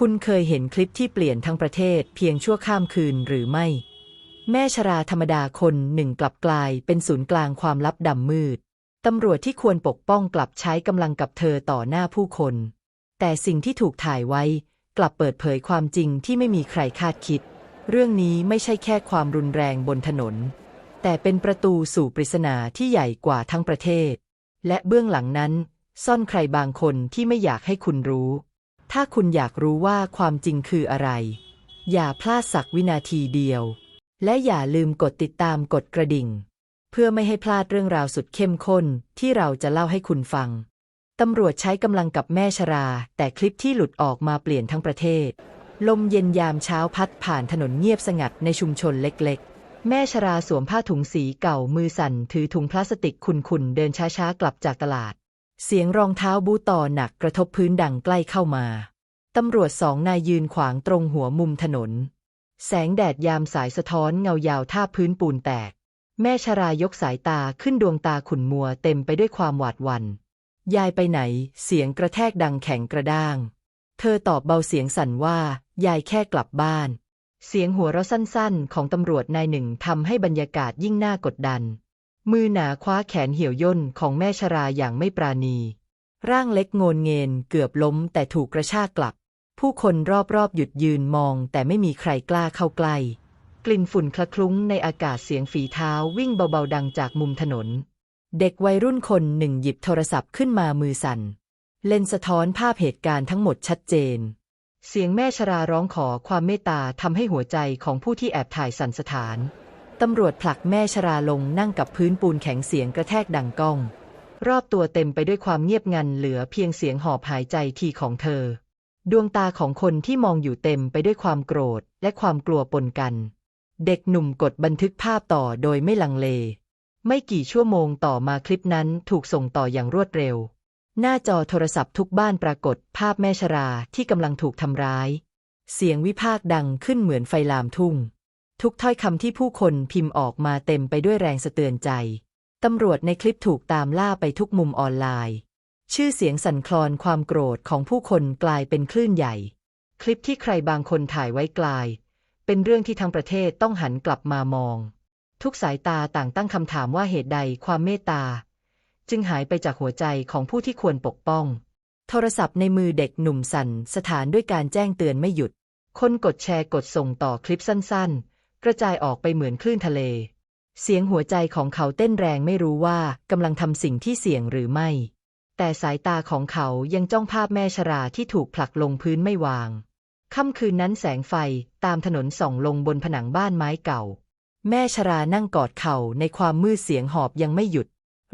คุณเคยเห็นคลิปที่เปลี่ยนทั้งประเทศเพียงชั่วข้ามคืนหรือไม่ แม่ชราธรรมดาคนหนึ่งกลับกลายเป็นศูนย์กลางความลับดำมืด ตำรวจที่ควรปกป้องกลับใช้กำลังกับเธอต่อหน้าผู้คน แต่สิ่งที่ถูกถ่ายไว้ กลับเปิดเผยความจริงที่ไม่มีใครคาดคิด เรื่องนี้ไม่ใช่แค่ความรุนแรงบนถนน แต่เป็นประตูสู่ปริศนาที่ใหญ่กว่าทั้งประเทศ และเบื้องหลังนั้น ซ่อนใครบางคนที่ไม่อยากให้คุณรู้ ถ้าคุณอยากรู้ว่าความจริงคืออะไร อย่าพลาดสักวินาทีเดียว และอย่าลืมกดติดตามกดกระดิ่ง เพื่อไม่ให้พลาดเรื่องราวสุดเข้มข้นที่เราจะเล่าให้คุณฟัง ตำรวจใช้กำลังกับแม่ชรา แต่คลิปที่หลุดออกมาเปลี่ยนทั้งประเทศ ลมเย็นยามเช้าพัดผ่านถนนเงียบสงัดในชุมชนเล็กๆ แม่ชราสวมผ้าถุงสีเก่ามือสั่นถือถุงพลาสติกขุ่นๆเดินช้าๆกลับจากตลาด เสียงรองเท้าบูต่อหนักกระทบพื้นดังใกล้เข้ามา ตำรวจสองนายยืนขวางตรงหัวมุมถนน แสงแดดยามสายสะท้อนเงายาวท่าพื้นปูนแตก แม่ชรายกสายตาขึ้นดวงตาขุ่นมัวเต็มไปด้วยความหวาดหวัน่น ยายไปไหน เสียงกระแทกดังแข็งกระด้าง เธอตอบเบาเสียงสั่นว่า ยายแค่กลับบ้าน เสียงหัวเราะสั้นๆ ของตำรวจนายหนึ่งทำให้บรรยากาศยิ่งน่ากดดัน มือหนาคว้าแขนเหี่ยวย่นของแม่ชราอย่างไม่ปราณี ร่างเล็กโงนเงินเกือบล้มแต่ถูกกระชากกลับ ผู้คนรอบๆหยุดยืนมองแต่ไม่มีใครกล้าเข้าใกล้ กลิ่นฝุ่นคละคลุ้งในอากาศเสียงฝีเท้าวิ่งเบาๆดังจากมุมถนน เด็กวัยรุ่นคนหนึ่งหยิบโทรศัพท์ขึ้นมามือสั่น เลนส์สะท้อนภาพเหตุการณ์ทั้งหมดชัดเจน เสียงแม่ชราร้องขอความเมตตาทำให้หัวใจของผู้ที่แอบถ่ายสั่นสถาน ตำรวจผลักแม่ชราลงนั่งกับพื้นปูนแข็งเสียงกระแทกดังก้อง รอบตัวเต็มไปด้วยความเงียบงันเหลือเพียงเสียงหอบหายใจทีของเธอ ดวงตาของคนที่มองอยู่เต็มไปด้วยความโกรธและความกลัวปนกัน เด็กหนุ่มกดบันทึกภาพต่อโดยไม่ลังเล ไม่กี่ชั่วโมงต่อมาคลิปนั้นถูกส่งต่ออย่างรวดเร็ว หน้าจอโทรศัพท์ทุกบ้านปรากฏภาพแม่ชราที่กำลังถูกทำร้าย เสียงวิพากษ์ดังขึ้นเหมือนไฟลามทุ่ง ทุกถ้อยคำที่ผู้คนพิมพ์ออกมาเต็มไปด้วยแรงสะเตือนใจ ตำรวจในคลิปถูกตามล่าไปทุกมุมออนไลน์ ชื่อเสียงสั่นคลอนความโกรธของผู้คนกลายเป็นคลื่นใหญ่ คลิปที่ใครบางคนถ่ายไว้กลาย เป็นเรื่องที่ทั้งประเทศต้องหันกลับมามอง ทุกสายตาต่างตั้งคำถามว่าเหตุใดความเมตตา จึงหายไปจากหัวใจของผู้ที่ควรปกป้อง โทรศัพท์ในมือเด็กหนุ่มสั่นสถานด้วยการแจ้งเตือนไม่หยุด คนกดแชร์กดส่งต่อคลิปสั้นๆ กระจายออกไปเหมือนคลื่นทะเล เสียงหัวใจของเขาเต้นแรงไม่รู้ว่ากำลังทำสิ่งที่เสี่ยงหรือไม่ แต่สายตาของเขายังจ้องภาพแม่ชราที่ถูกผลักลงพื้นไม่วางค่ำคืนนั้นแสงไฟตามถนนส่องลงบนผนังบ้านไม้เก่า แม่ชรานั่งกอดเข่าในความมืดเสียงหอบยังไม่หยุด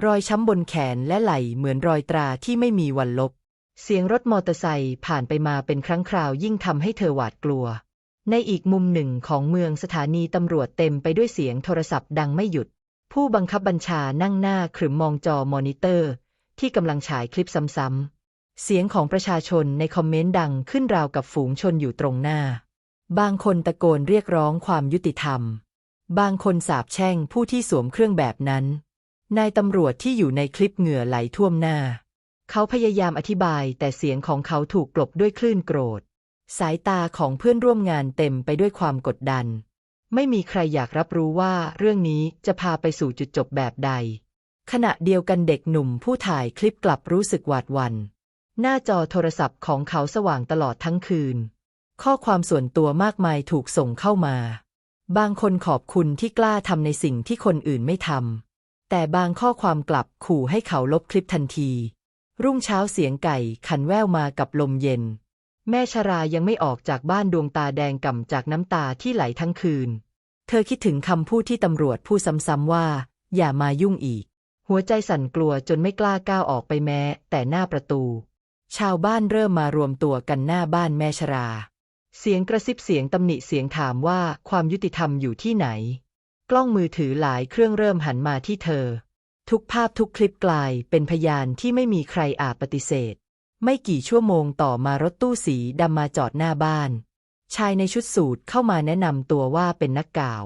รอยช้ำบนแขนและไหล่เหมือนรอยตราที่ไม่มีวันลบ เสียงรถมอเตอร์ไซค์ผ่านไปมาเป็นครั้งคราวยิ่งทำให้เธอหวาดกลัว ในอีกมุมหนึ่งของเมืองสถานีตำรวจเต็มไปด้วยเสียงโทรศัพท์ดังไม่หยุด ผู้บังคับบัญชานั่งหน้าขรึมมองจอมอนิเตอร์ ที่กำลังฉายคลิปซ้ำๆ เสียงของประชาชนในคอมเมนต์ดังขึ้นราวกับฝูงชนอยู่ตรงหน้า บางคนตะโกนเรียกร้องความยุติธรรม บางคนสาบแช่งผู้ที่สวมเครื่องแบบนั้น นายตำรวจที่อยู่ในคลิปเหงื่อไหลท่วมหน้า เขาพยายามอธิบายแต่เสียงของเขาถูกกลบด้วยคลื่นโกรธ สายตาของเพื่อนร่วมงานเต็มไปด้วยความกดดัน ไม่มีใครอยากรับรู้ว่าเรื่องนี้จะพาไปสู่จุดจบแบบใด ขณะเดียวกันเด็กหนุ่มผู้ถ่ายคลิปกลับรู้สึกหวาดหวัน่นหน้าจอโทรศัพท์ของเขาสว่างตลอดทั้งคืน ข้อความส่วนตัวมากมายถูกส่งเข้ามา บางคนขอบคุณที่กล้าทำในสิ่งที่คนอื่นไม่ทำ แต่บางข้อความกลับขู่ให้เขาลบคลิปทันที รุ่งเช้าเสียงไก่ขันแว่วมากับลมเย็น แม่ชรายังไม่ออกจากบ้านดวงตาแดงก่ำจากน้ำตาที่ไหลทั้งคืน เธอคิดถึงคำพูดที่ตำรวจพูดซ้ำๆว่า อย่ามายุ่งอีก หัวใจสั่นกลัวจนไม่กล้าก้าวออกไปแม้ แต่หน้าประตู ชาวบ้านเริ่มมารวมตัวกันหน้าบ้านแม่ชรา เสียงกระซิบเสียงตำหนิเสียงถามว่าความยุติธรรมอยู่ที่ไหน กล้องมือถือหลายเครื่องเริ่มหันมาที่เธอ ทุกภาพทุกคลิปกลายเป็นพยานที่ไม่มีใครอาจปฏิเสธ ไม่กี่ชั่วโมงต่อมารถตู้สีดำมาจอดหน้าบ้าน ชายในชุดสูทเข้ามาแนะนำตัวว่าเป็นนักกล่าว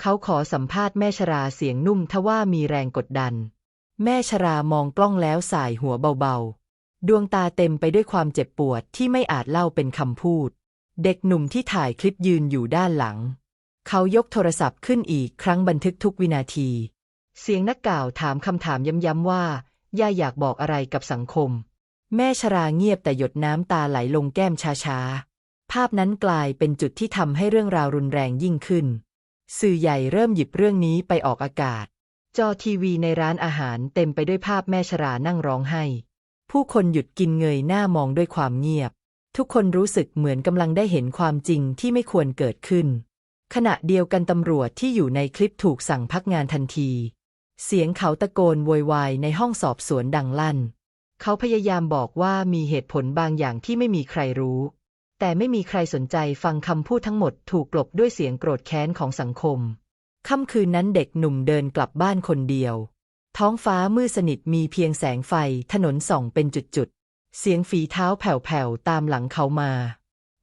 เขาขอสัมภาษณ์แม่ชราเสียงนุ่มทว่ามีแรงกดดัน แม่ชรามองกล้องแล้วสายหัวเบาๆ ดวงตาเต็มไปด้วยความเจ็บปวดที่ไม่อาจเล่าเป็นคำพูด เด็กหนุ่มที่ถ่ายคลิปยืนอยู่ด้านหลัง เขายกโทรศัพท์ขึ้นอีกครั้งบันทึกทุกวินาที เสียงนักกล่าวถามคำถามย้ำๆว่า ย่าอยากบอกอะไรกับสังคม แม่ชราเงียบแต่หยดน้ำตาไหลลงแก้มช้าๆ ภาพนั้นกลายเป็นจุดที่ทำให้เรื่องราวรุนแรงยิ่งขึ้น สื่อใหญ่เริ่มหยิบเรื่องนี้ไปออกอากาศ จอทีวีในร้านอาหารเต็มไปด้วยภาพแม่ชรานั่งร้องไห้ ผู้คนหยุดกินเงยหน้ามองด้วยความเงียบ ทุกคนรู้สึกเหมือนกำลังได้เห็นความจริงที่ไม่ควรเกิดขึ้น ขณะเดียวกันตำรวจที่อยู่ในคลิปถูกสั่งพักงานทันที เสียงเขาตะโกนโวยวายในห้องสอบสวนดังลั่น เขาพยายามบอกว่ามีเหตุผลบางอย่างที่ไม่มีใครรู้ แต่ไม่มีใครสนใจฟังคำพูดทั้งหมดถูกกลบด้วยเสียงโกรธแค้นของสังคม ค่ำคืนนั้นเด็กหนุ่มเดินกลับบ้านคนเดียว ท้องฟ้ามืดสนิทมีเพียงแสงไฟถนนส่องเป็นจุดๆ เสียงฝีเท้าแผ่วๆ ตามหลังเขามา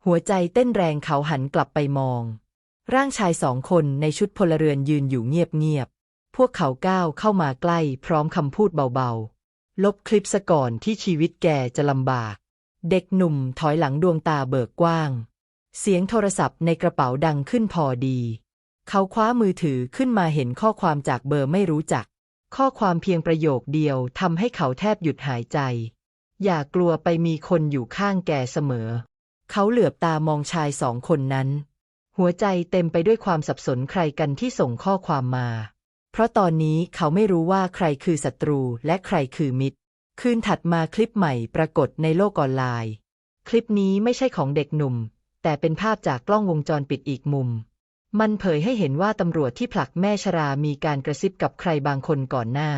หัวใจเต้นแรงเขาหันกลับไปมอง ร่างชายสองคนในชุดพลเรือนยืนอยู่เงียบๆ พวกเขาก้าวเข้ามาใกล้พร้อมคำพูดเบาๆ ลบคลิปซะก่อนที่ชีวิตแกจะลำบาก เด็กหนุ่มถอยหลังดวงตาเบิกกว้าง เสียงโทรศัพท์ในกระเป๋าดังขึ้นพอดี เขาคว้ามือถือขึ้นมาเห็นข้อความจากเบอร์ไม่รู้จัก ข้อความเพียงประโยคเดียวทำให้เขาแทบหยุดหายใจ อย่ากลัวไปมีคนอยู่ข้างแกเสมอ เขาเหลือบตามองชายสองคนนั้น หัวใจเต็มไปด้วยความสับสนใครกันที่ส่งข้อความมา เพราะตอนนี้เขาไม่รู้ว่าใครคือศัตรูและใครคือมิตร คืนถัดมาคลิปใหม่ปรากฏในโลกออนไลน์ คลิปนี้ไม่ใช่ของเด็กหนุ่ม แต่เป็นภาพจากกล้องวงจรปิดอีกมุม มันเผยให้เห็นว่าตำรวจที่ผลักแม่ชรามีการกระซิบกับใครบางคนก่อนหน้า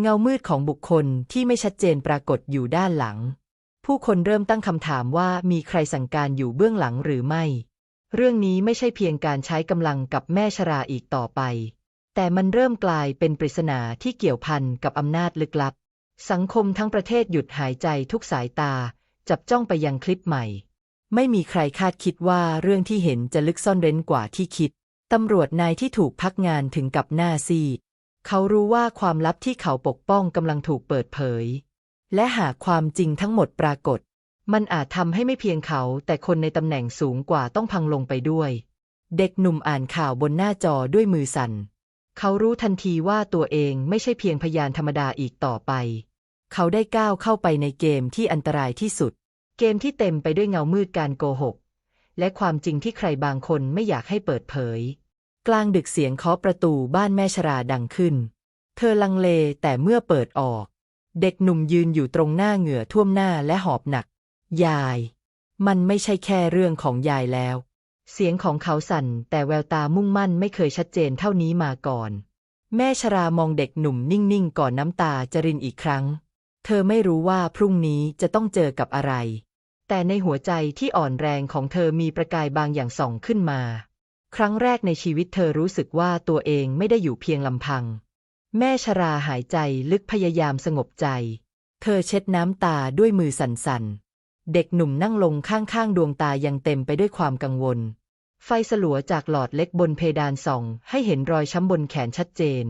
เงามืดของบุคคลที่ไม่ชัดเจนปรากฏอยู่ด้านหลัง ผู้คนเริ่มตั้งคำถามว่ามีใครสั่งการอยู่เบื้องหลังหรือไม่ เรื่องนี้ไม่ใช่เพียงการใช้กำลังกับแม่ชราอีกต่อไป แต่มันเริ่มกลายเป็นปริศนาที่เกี่ยวพันกับอำนาจลึกลับ สังคมทั้งประเทศหยุดหายใจทุกสายตา จับจ้องไปยังคลิปใหม่ ไม่มีใครคาดคิดว่าเรื่องที่เห็นจะลึกซ่อนเร้นกว่าที่คิด ตำรวจนายที่ถูกพักงานถึงกับหน้าซีด เขารู้ว่าความลับที่เขาปกป้องกำลังถูกเปิดเผย และหากความจริงทั้งหมดปรากฏ มันอาจทำให้ไม่เพียงเขา แต่คนในตำแหน่งสูงกว่าต้องพังลงไปด้วย เด็กหนุ่มอ่านข่าวบนหน้าจอด้วยมือสั่น เขารู้ทันทีว่าตัวเองไม่ใช่เพียงพยานธรรมดาอีกต่อไป เขาได้ก้าวเข้าไปในเกมที่อันตรายที่สุด เกมที่เต็มไปด้วยเงามืดการโกหก และความจริงที่ใครบางคนไม่อยากให้เปิดเผย กลางดึกเสียงเคาะประตูบ้านแม่ชราดังขึ้น เธอลังเลแต่เมื่อเปิดออก เด็กหนุ่มยืนอยู่ตรงหน้าเหงื่อท่วมหน้าและหอบหนัก ยาย มันไม่ใช่แค่เรื่องของยายแล้ว เสียงของเขาสั่นแต่แววตามุ่งมั่นไม่เคยชัดเจนเท่านี้มาก่อน แม่ชรามองเด็กหนุ่มนิ่งๆ ก่อนน้ำตาจะรินอีกครั้ง เธอไม่รู้ว่าพรุ่งนี้จะต้องเจอกับอะไร แต่ในหัวใจที่อ่อนแรงของเธอมีประกายบางอย่างส่องขึ้นมา ครั้งแรกในชีวิตเธอรู้สึกว่าตัวเองไม่ได้อยู่เพียงลำพัง แม่ชราหายใจลึกพยายามสงบใจ เธอเช็ดน้ำตาด้วยมือสั่นๆ เด็กหนุ่มนั่งลงข้างๆ ดวงตายังเต็มไปด้วยความกังวล ไฟสลัวจากหลอดเล็กบนเพดานส่อง ให้เห็นรอยช้ำบนแขนชัดเจน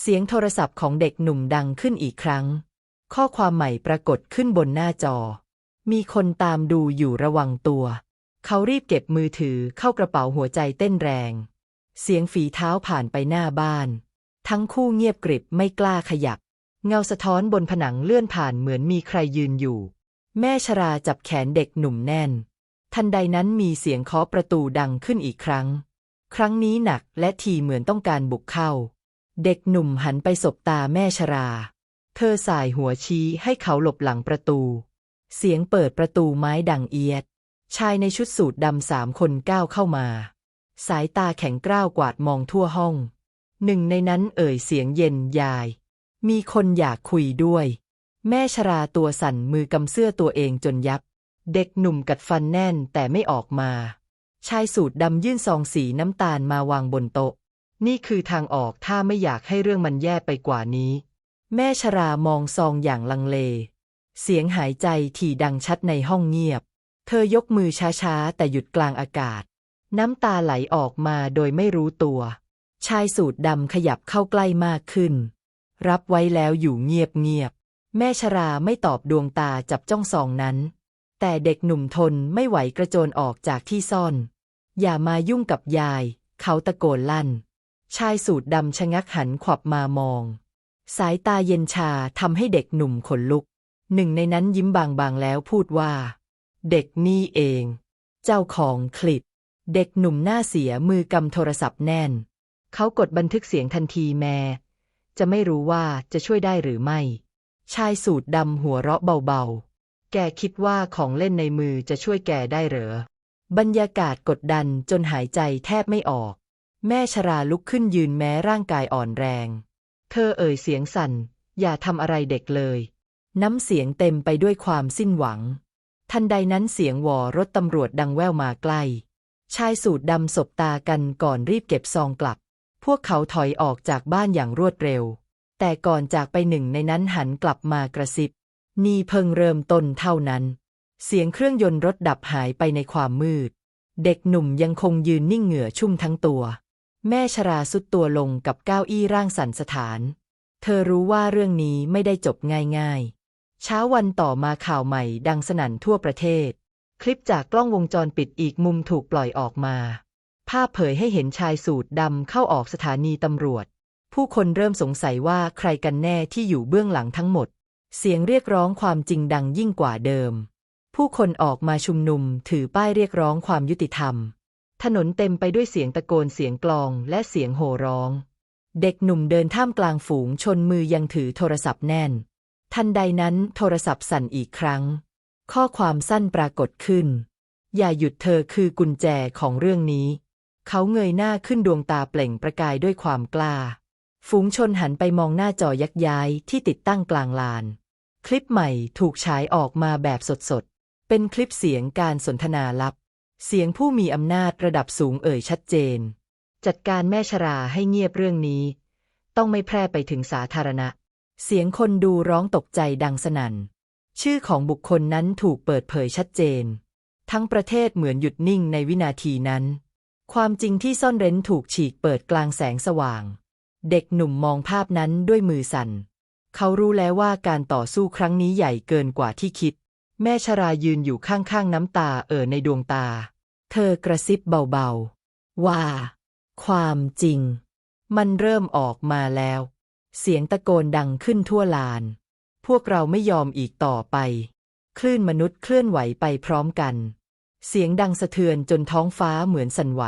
เสียงโทรศัพท์ของเด็กหนุ่มดังขึ้นอีกครั้ง ข้อความใหม่ปรากฏขึ้นบนหน้าจอ มีคนตามดูอยู่ระวังตัว เขารีบเก็บมือถือเข้ากระเป๋าหัวใจเต้นแรง เสียงฝีเท้าผ่านไปหน้าบ้าน ทั้งคู่เงียบกริบไม่กล้าขยับ เงาสะท้อนบนผนังเลื่อนผ่านเหมือนมีใครยืนอยู่ แม่ชราจับแขนเด็กหนุ่มแน่น ทันใดนั้นมีเสียงเคาะประตูดังขึ้นอีกครั้ง ครั้งนี้หนักและทีเหมือนต้องการบุกเข้า เด็กหนุ่มหันไปสบตาแม่ชรา เธอสายหัวชี้ให้เขาหลบหลังประตู เสียงเปิดประตูไม้ดังเอียด ชายในชุดสูทดำสามคนก้าวเข้ามา สายตาแข็งกร้าวกวาดมองทั่วห้อง หนึ่งในนั้นเอ่ยเสียงเย็นยาย มีคนอยากคุยด้วย แม่ชราตัวสั่นมือกำเสื้อตัวเองจนยับ เด็กหนุ่มกัดฟันแน่นแต่ไม่ออกมา ชายสูทดำยื่นซองสีน้ำตาลมาวางบนโต๊ะ นี่คือทางออกถ้าไม่อยากให้เรื่องมันแย่ไปกว่านี้ แม่ชรามองซองอย่างลังเล เสียงหายใจถี่ดังชัดในห้องเงียบ เธอยกมือช้าๆ แต่หยุดกลางอากาศ น้ำตาไหลออกมาโดยไม่รู้ตัว ชายสูทดำขยับเข้าใกล้มากขึ้น รับไว้แล้วอยู่เงียบแม่ชราไม่ตอบดวงตาจับจ้องซองนั้น แต่เด็กหนุ่มทนไม่ไหวกระโจนออกจากที่ซ่อน อย่ามายุ่งกับยาย เขาตะโกนลั่น ชายสูทดำชะงักหันขวับมามอง สายตาเย็นชาทำให้เด็กหนุ่มขนลุก หนึ่งในนั้นยิ้มบางๆแล้วพูดว่า เด็กนี่เอง เจ้าของคลิป เด็กหนุ่มหน้าเสียมือกำโทรศัพท์แน่น เขากดบันทึกเสียงทันทีแม้จะไม่รู้ว่าจะช่วยได้หรือไม่ ชายสูทดำหัวเราะเบาๆ แกคิดว่าของเล่นในมือจะช่วยแกได้เหรอ บรรยากาศกดดันจนหายใจแทบไม่ออก แม่ชราลุกขึ้นยืนแม้ร่างกายอ่อนแรง เธอเอ่ยเสียงสั่น อย่าทำอะไรเด็กเลย น้ำเสียงเต็มไปด้วยความสิ้นหวัง ทันใดนั้นเสียงวอรถตำรวจดังแว่วมาใกล้ ชายสูทดำสบตากันก่อนรีบเก็บซองกลับ พวกเขาถอยออกจากบ้านอย่างรวดเร็ว แต่ก่อนจากไปหนึ่งในนั้นหันกลับมากระซิบ นี่เพิ่งเริ่มต้นเท่านั้น เสียงเครื่องยนต์รถดับหายไปในความมืด เด็กหนุ่มยังคงยืนนิ่งเหงื่อชุ่มทั้งตัว แม่ชราสุดตัวลงกับเก้าอี้ร่างสั่นสถาน เธอรู้ว่าเรื่องนี้ไม่ได้จบง่ายๆ เช้าวันต่อมาข่าวใหม่ดังสนั่นทั่วประเทศ คลิปจากกล้องวงจรปิดอีกมุมถูกปล่อยออกมา ภาพเผยให้เห็นชายสูทดำเข้าออกสถานีตำรวจ ผู้คนเริ่มสงสัยว่าใครกันแน่ที่อยู่เบื้องหลังทั้งหมด เสียงเรียกร้องความจริงดังยิ่งกว่าเดิม ผู้คนออกมาชุมนุมถือป้ายเรียกร้องความยุติธรรม ถนนเต็มไปด้วยเสียงตะโกนเสียงกลองและเสียงโห่ร้อง เด็กหนุ่มเดินท่ามกลางฝูงชนมือยังถือโทรศัพท์แน่น ทันใดนั้นโทรศัพท์สั่นอีกครั้ง ข้อความสั้นปรากฏขึ้น อย่าหยุดเธอคือกุญแจของเรื่องนี้ เขาเงยหน้าขึ้นดวงตาเปล่งประกายด้วยความกล้า ฝูงชนหันไปมองหน้าจอยักย้ายที่ติดตั้งกลางลาน คลิปใหม่ถูกฉายออกมาแบบสดๆ เป็นคลิปเสียงการสนทนาลับ เสียงผู้มีอำนาจระดับสูงเอ่ยชัดเจน จัดการแม่ชราให้เงียบเรื่องนี้ ต้องไม่แพร่ไปถึงสาธารณะ เสียงคนดูร้องตกใจดังสนั่น ชื่อของบุคคลนั้นถูกเปิดเผยชัดเจน ทั้งประเทศเหมือนหยุดนิ่งในวินาทีนั้น ความจริงที่ซ่อนเร้นถูกฉีกเปิดกลางแสงสว่าง เด็กหนุ่มมองภาพนั้นด้วยมือสั่น เขารู้แล้วว่าการต่อสู้ครั้งนี้ใหญ่เกินกว่าที่คิด แม่ชรายืนอยู่ข้างๆน้ำตาเอ่อในดวงตา เธอกระซิบเบาๆ ว่า ความจริง มันเริ่มออกมาแล้ว เสียงตะโกนดังขึ้นทั่วลาน พวกเราไม่ยอมอีกต่อไป คลื่นมนุษย์เคลื่อนไหวไปพร้อมกัน เสียงดังสะเทือนจนท้องฟ้าเหมือนสั่นไหว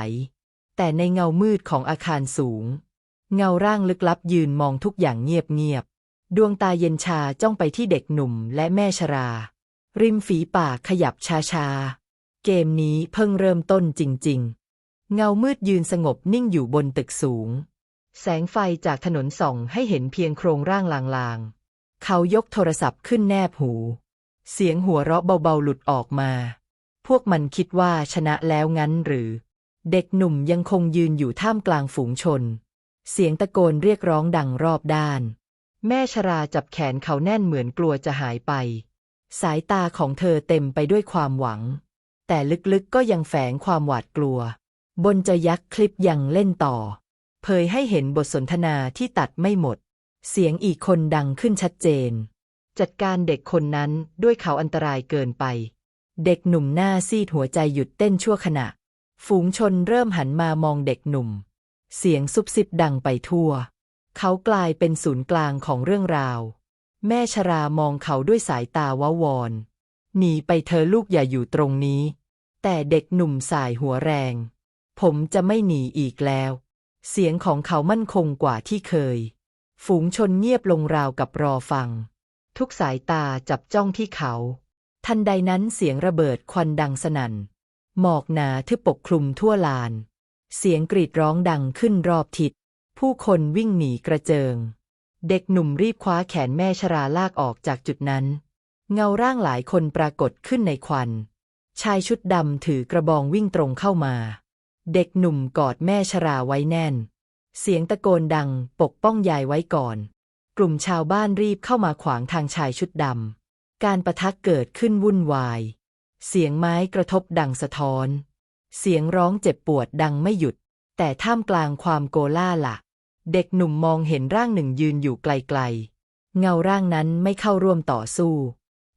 แต่ในเงามืดของอาคารสูง เงาร่างลึกลับยืนมองทุกอย่างเงียบๆ ดวงตาเย็นชาจ้องไปที่เด็กหนุ่มและแม่ชรา ริมฝีปากขยับชาๆ เกมนี้เพิ่งเริ่มต้นจริง ๆ เงามืดยืนสงบนิ่งอยู่บนตึกสูง แสงไฟจากถนนส่องให้เห็นเพียงโครงร่างลางๆ เขายกโทรศัพท์ขึ้นแนบหู เสียงหัวเราะเบาๆหลุดออกมา พวกมันคิดว่าชนะแล้วงั้นหรือ เด็กหนุ่มยังคงยืนอยู่ท่ามกลางฝูงชน เสียงตะโกนเรียกร้องดังรอบด้าน แม่ชราจับแขนเขาแน่นเหมือนกลัวจะหายไป สายตาของเธอเต็มไปด้วยความหวัง แต่ลึกๆก็ยังแฝงความหวาดกลัว บนจะยักษ์คลิปยังเล่นต่อ เผยให้เห็นบทสนทนาที่ตัดไม่หมด เสียงอีกคนดังขึ้นชัดเจน จัดการเด็กคนนั้นด้วยเขาอันตรายเกินไป เด็กหนุ่มหน้าซีดหัวใจหยุดเต้นชั่วขณะ ฝูงชนเริ่มหันมามองเด็กหนุ่ม เสียงซุบซิบดังไปทั่ว เขากลายเป็นศูนย์กลางของเรื่องราว แม่ชรามองเขาด้วยสายตาวาวอนหนีไปเธอลูกอย่าอยู่ตรงนี้ แต่เด็กหนุ่มสายหัวแรง ผมจะไม่หนีอีกแล้ว เสียงของเขามั่นคงกว่าที่เคย ฝูงชนเงียบลงราวกับรอฟัง ทุกสายตาจับจ้องที่เขา ทันใดนั้นเสียงระเบิดควันดังสนั่น หมอกหนาทึบปกคลุมทั่วลาน เสียงกรีดร้องดังขึ้นรอบทิศ ผู้คนวิ่งหนีกระเจิง เด็กหนุ่มรีบคว้าแขนแม่ชราลากออกจากจุดนั้น เงาร่างหลายคนปรากฏขึ้นในควัน ชายชุดดำถือกระบองวิ่งตรงเข้ามา เด็กหนุ่มกอดแม่ชราไว้แน่น เสียงตะโกนดังปกป้องยายไว้ก่อน กลุ่มชาวบ้านรีบเข้ามาขวางทางชายชุดดำการประทักเกิดขึ้นวุ่นวาย เสียงไม้กระทบดังสะท้อน เสียงร้องเจ็บปวดดังไม่หยุด แต่ท่ามกลางความโกล่าละเด็กหนุ่มมองเห็นร่างหนึ่งยืนอยู่ไกลเงาร่างนั้นไม่เข้าร่วมต่อสู้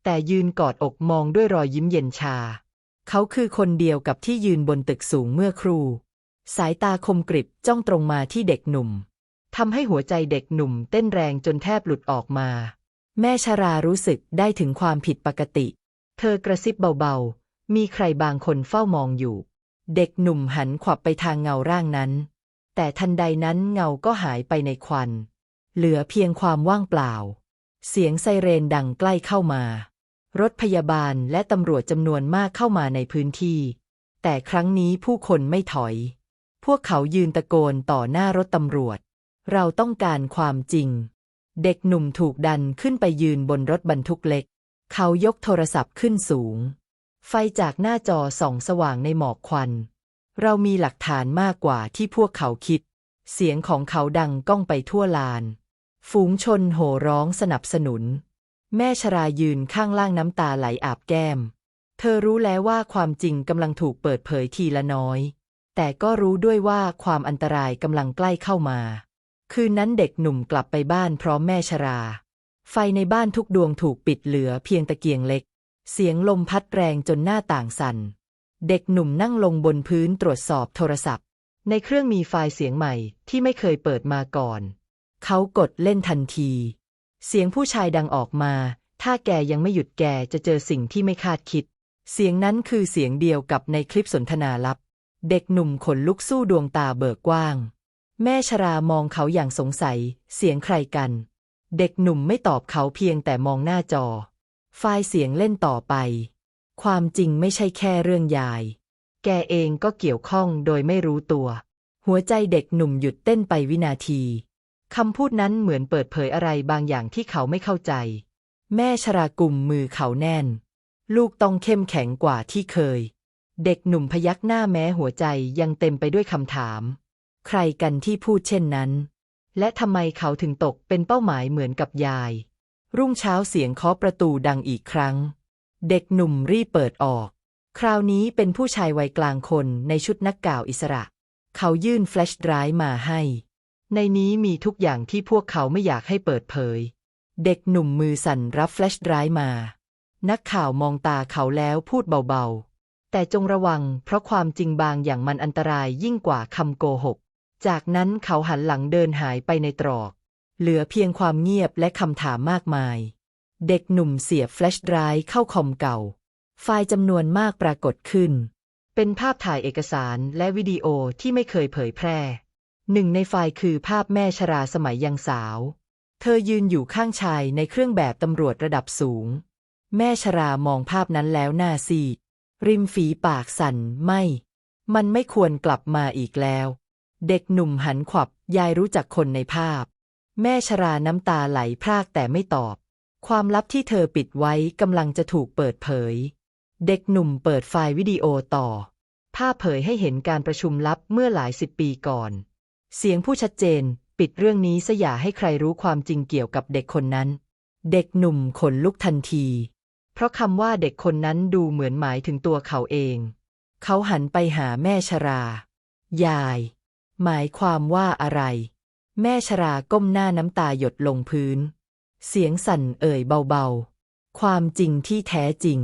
แต่ยืนกอดอกมองด้วยรอยยิ้มเย็นชา เขาคือคนเดียวกับที่ยืนบนตึกสูงเมื่อครูสายตาคมกริบจ้องตรงมาที่เด็กหนุ่มทำให้หัวใจเด็กหนุ่มเต้นแรงจนแทบหลุดออกมา แม่ชารารู้สึกได้ถึงความผิดปกติ เธอกระซิบเบาๆ มีใครบางคนเฝ้ามองอยู่ เด็กหนุ่มหันขวับไปทางเงาร่างนั้น แต่ทันใดนั้นเงาก็หายไปในควัน เหลือเพียงความว่างเปล่า เสียงไซเรนดังใกล้เข้ามา รถพยาบาลและตำรวจจำนวนมากเข้ามาในพื้นที่ แต่ครั้งนี้ผู้คนไม่ถอย พวกเขายืนตะโกนต่อหน้ารถตำรวจ เราต้องการความจริง เด็กหนุ่มถูกดันขึ้นไปยืนบนรถบรรทุกเล็ก เขายกโทรศัพท์ขึ้นสูง ไฟจากหน้าจอส่องสว่างในหมอกควัน เรามีหลักฐานมากกว่าที่พวกเขาคิด เสียงของเขาดังก้องไปทั่วลาน ฝูงชนโห่ร้องสนับสนุน แม่ชรายืนข้างล่างน้ำตาไหลอาบแก้ม เธอรู้แล้วว่าความจริงกำลังถูกเปิดเผยทีละน้อย แต่ก็รู้ด้วยว่าความอันตรายกำลังใกล้เข้ามา คืนนั้นเด็กหนุ่มกลับไปบ้านพร้อมแม่ชรา ไฟในบ้านทุกดวงถูกปิดเหลือเพียงตะเกียงเล็ก เสียงลมพัดแรงจนหน้าต่างสั่น เด็กหนุ่มนั่งลงบนพื้นตรวจสอบโทรศัพท์ ในเครื่องมีไฟล์เสียงใหม่ที่ไม่เคยเปิดมาก่อน เขากดเล่นทันที เสียงผู้ชายดังออกมา ถ้าแกยังไม่หยุดแกจะเจอสิ่งที่ไม่คาดคิด เสียงนั้นคือเสียงเดียวกับในคลิปสนทนาลับ เด็กหนุ่มขนลุกสู้ดวงตาเบิกกว้าง แม่ชรามองเขาอย่างสงสัย เสียงใครกัน เด็กหนุ่มไม่ตอบเขาเพียงแต่มองหน้าจอ ไฟล์เสียงเล่นต่อไป ความจริงไม่ใช่แค่เรื่องยาย แกเองก็เกี่ยวข้องโดยไม่รู้ตัว หัวใจเด็กหนุ่มหยุดเต้นไปวินาทีคำพูดนั้นเหมือนเปิดเผยอะไรบางอย่างที่เขาไม่เข้าใจ แม่ชรากุมมือเขาแน่น ลูกต้องเข้มแข็งกว่าที่เคย เด็กหนุ่มพยักหน้าแม้หัวใจยังเต็มไปด้วยคำถาม ใครกันที่พูดเช่นนั้น และทำไมเขาถึงตกเป็นเป้าหมายเหมือนกับยาย รุ่งเช้าเสียงเคาะประตูดังอีกครั้ง เด็กหนุ่มรีบเปิดออก คราวนี้เป็นผู้ชายวัยกลางคนในชุดนักก่าวอิสระ เขายื่นแฟลชไดรฟ์มาให้ ในนี้มีทุกอย่างที่พวกเขาไม่อยากให้เปิดเผย เด็กหนุ่มมือสั่นรับแฟลชไดรฟ์มา นักข่าวมองตาเขาแล้วพูดเบาๆ แต่จงระวังเพราะความจริงบางอย่างมันอันตรายยิ่งกว่าคำโกหก จากนั้นเขาหันหลังเดินหายไปในตรอก เหลือเพียงความเงียบและคำถามมากมาย เด็กหนุ่มเสียบแฟลชไดรฟ์เข้าคอมเก่า ไฟล์จำนวนมากปรากฏขึ้น เป็นภาพถ่ายเอกสารและวิดีโอที่ไม่เคยเผยแพร่ หนึ่งในไฟล์คือภาพแม่ชราสมัยยังสาว เธอยืนอยู่ข้างชายในเครื่องแบบตำรวจระดับสูง แม่ชรามองภาพนั้นแล้วหน้าซีดริมฝีปากสั่นไม่ มันไม่ควรกลับมาอีกแล้ว เด็กหนุ่มหันขวับยายรู้จักคนในภาพ แม่ชราน้ำตาไหลพรากแต่ไม่ตอบ ความลับที่เธอปิดไว้กำลังจะถูกเปิดเผย เด็กหนุ่มเปิดไฟล์วิดีโอต่อ ภาพเผยให้เห็นการประชุมลับเมื่อหลายสิบปีก่อน เสียงผู้ชัดเจน ปิดเรื่องนี้ซะอย่าให้ใครรู้ความจริงเกี่ยวกับเด็กคนนั้น เด็กหนุ่มขนลุกทันที เพราะคำว่าเด็กคนนั้นดูเหมือนหมายถึงตัวเขาเอง เขาหันไปหาแม่ชรา ยาย หมายความว่าอะไร แม่ชราก้มหน้าน้ำตาหยดลงพื้น เสียงสั่นเอ่ยเบาๆ ความจริงที่แท้จริง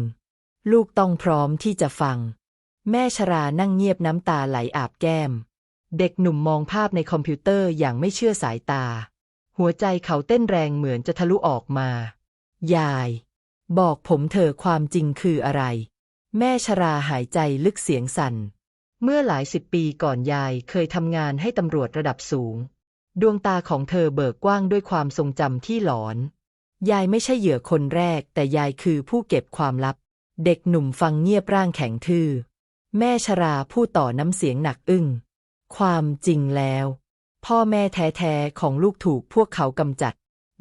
ลูกต้องพร้อมที่จะฟัง แม่ชรานั่งเงียบน้ำตาไหลอาบแก้ม เด็กหนุ่มมองภาพในคอมพิวเตอร์อย่างไม่เชื่อสายตา หัวใจเขาเต้นแรงเหมือนจะทะลุออกมา ยาย บอกผมเธอความจริงคืออะไร แม่ชราหายใจลึกเสียงสั่น เมื่อหลายสิบปีก่อนยายเคยทำงานให้ตำรวจระดับสูง ดวงตาของเธอเบิกกว้างด้วยความทรงจำที่หลอน ยายไม่ใช่เหยื่อคนแรก แต่ยายคือผู้เก็บความลับ เด็กหนุ่มฟังเงียบร่างแข็งทื่อ แม่ชราพูดต่อน้ำเสียงหนักอึ้ง ความจริงแล้ว พ่อแม่แท้ๆของลูกถูกพวกเขากำจัด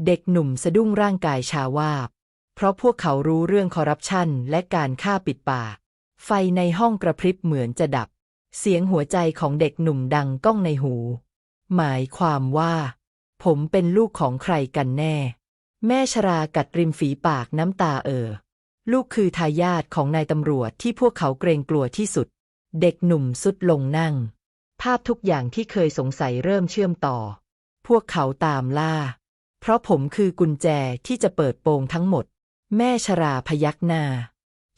เด็กหนุ่มสะดุ้งร่างกายชาวาบ เพราะพวกเขารู้เรื่องคอร์รัปชันและการฆ่าปิดปากไฟในห้องกระพริบเหมือนจะดับ เสียงหัวใจของเด็กหนุ่มดังก้องในหู หมายความว่า ผมเป็นลูกของใครกันแน่ แม่ชรากัดริมฝีปากน้ำตาเออ ลูกคือทายาทของนายตำรวจที่พวกเขาเกรงกลัวที่สุด เด็กหนุ่มสุดลงนั่ง ภาพทุกอย่างที่เคยสงสัยเริ่มเชื่อมต่อ พวกเขาตามล่า เพราะผมคือกุญแจที่จะเปิดโปงทั้งหมด แม่ชราพยักหน้า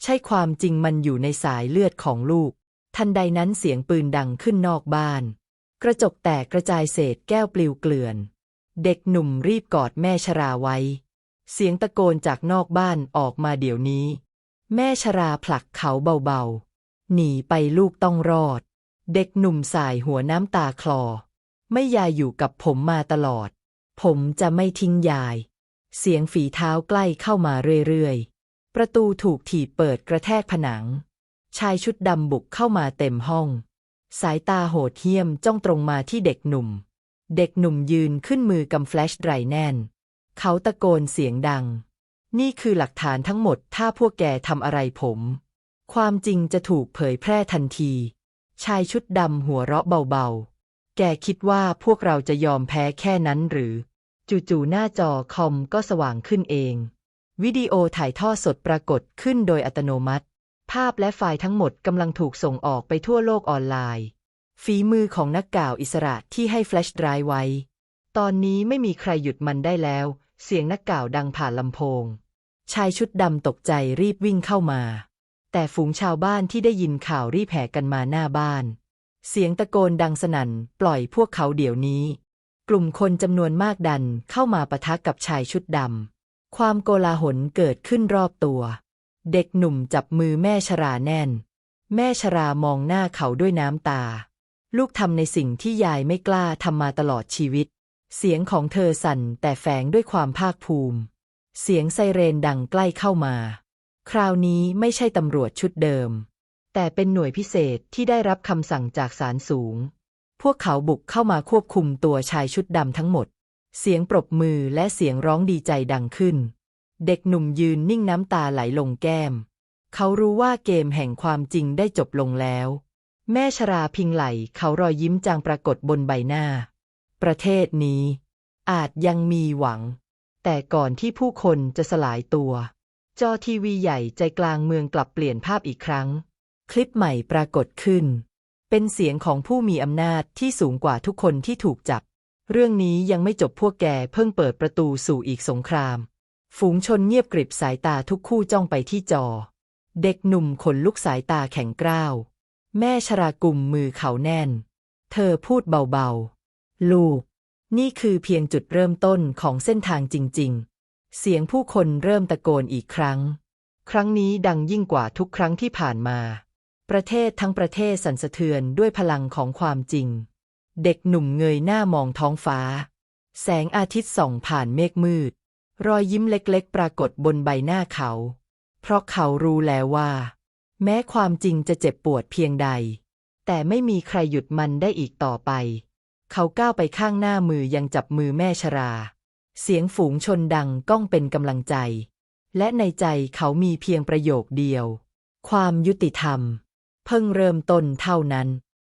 ใช่ความจริงมันอยู่ในสายเลือดของลูก ทันใดนั้นเสียงปืนดังขึ้นนอกบ้าน กระจกแตกกระจายเศษแก้วปลิวเกลื่อน เด็กหนุ่มรีบกอดแม่ชราไว้ เสียงตะโกนจากนอกบ้านออกมาเดี๋ยวนี้ แม่ชราผลักเขาเบาๆ หนีไปลูกต้องรอด เด็กหนุ่มสายหัวน้ำตาคลอ ไม่ยายอยู่กับผมมาตลอด ผมจะไม่ทิ้งยาย เสียงฝีเท้าใกล้เข้ามาเรื่อยๆ ประตูถูกถีบเปิดกระแทกผนัง ชายชุดดำบุกเข้ามาเต็มห้อง สายตาโหดเหี้ยมจ้องตรงมาที่เด็กหนุ่ม เด็กหนุ่มยืนขึ้นมือกำแฟลชไดรแน่น เขาตะโกนเสียงดัง นี่คือหลักฐานทั้งหมดถ้าพวกแกทำอะไรผม ความจริงจะถูกเผยแพร่ทันที ชายชุดดำหัวเราะเบาๆ แกคิดว่าพวกเราจะยอมแพ้แค่นั้นหรือ จู่ๆหน้าจอคอมก็สว่างขึ้นเอง วิดีโอถ่ายทอดสดปรากฏขึ้นโดยอัตโนมัติ ภาพและไฟล์ทั้งหมดกำลังถูกส่งออกไปทั่วโลกออนไลน์ ฝีมือของนักก่าวอิสระที่ให้แฟลชไดรฟ์ไว้ ตอนนี้ไม่มีใครหยุดมันได้แล้ว เสียงนักก่าวดังผ่านลำโพง ชายชุดดำตกใจรีบวิ่งเข้ามา แต่ฝูงชาวบ้านที่ได้ยินข่าวรีบแห่กันมาหน้าบ้าน เสียงตะโกนดังสนั่น ปล่อยพวกเขาเดี๋ยวนี้ กลุ่มคนจำนวนมากดันเข้ามาปะทะกับชายชุดดำความโกลาหลเกิดขึ้นรอบตัว เด็กหนุ่มจับมือแม่ชราแน่น แม่ชรามองหน้าเขาด้วยน้ำตา ลูกทำในสิ่งที่ยายไม่กล้าทำมาตลอดชีวิต เสียงของเธอสั่นแต่แฝงด้วยความภาคภูมิ เสียงไซเรนดังใกล้เข้ามา คราวนี้ไม่ใช่ตำรวจชุดเดิม แต่เป็นหน่วยพิเศษที่ได้รับคำสั่งจากศาลสูง พวกเขาบุกเข้ามาควบคุมตัวชายชุดดำทั้งหมด เสียงปรบมือและเสียงร้องดีใจดังขึ้น เด็กหนุ่มยืนนิ่งน้ำตาไหลลงแก้ม เขารู้ว่าเกมแห่งความจริงได้จบลงแล้ว แม่ชราพิงไหลเขารอยยิ้มจางปรากฏบนใบหน้า ประเทศนี้ อาจยังมีหวัง แต่ก่อนที่ผู้คนจะสลายตัว จอทีวีใหญ่ใจกลางเมืองกลับเปลี่ยนภาพอีกครั้ง คลิปใหม่ปรากฏขึ้น เป็นเสียงของผู้มีอำนาจที่สูงกว่าทุกคนที่ถูกจับ เรื่องนี้ยังไม่จบพวกแกเพิ่งเปิดประตูสู่อีกสงคราม ฝูงชนเงียบกริบสายตาทุกคู่จ้องไปที่จอ เด็กหนุ่มขนลุกสายตาแข็งกร้าว แม่ชรากุมมือเขาแน่น เธอพูดเบาๆ ลูก นี่คือเพียงจุดเริ่มต้นของเส้นทางจริง ๆ เสียงผู้คนเริ่มตะโกนอีกครั้ง ครั้งนี้ดังยิ่งกว่าทุกครั้งที่ผ่านมา ประเทศทั้งประเทศสั่นสะเทือนด้วยพลังของความจริง เด็กหนุ่มเงยหน้ามองท้องฟ้า แสงอาทิตย์ส่องผ่านเมฆมืด รอยยิ้มเล็กๆ ปรากฏบนใบหน้าเขา เพราะเขารู้แล้วว่า แม้ความจริงจะเจ็บปวดเพียงใด แต่ไม่มีใครหยุดมันได้อีกต่อไป เขาก้าวไปข้างหน้ามือยังจับมือแม่ชรา เสียงฝูงชนดังก้องเป็นกำลังใจ และในใจเขามีเพียงประโยคเดียว ความยุติธรรม เพิ่งเริ่มต้นเท่านั้น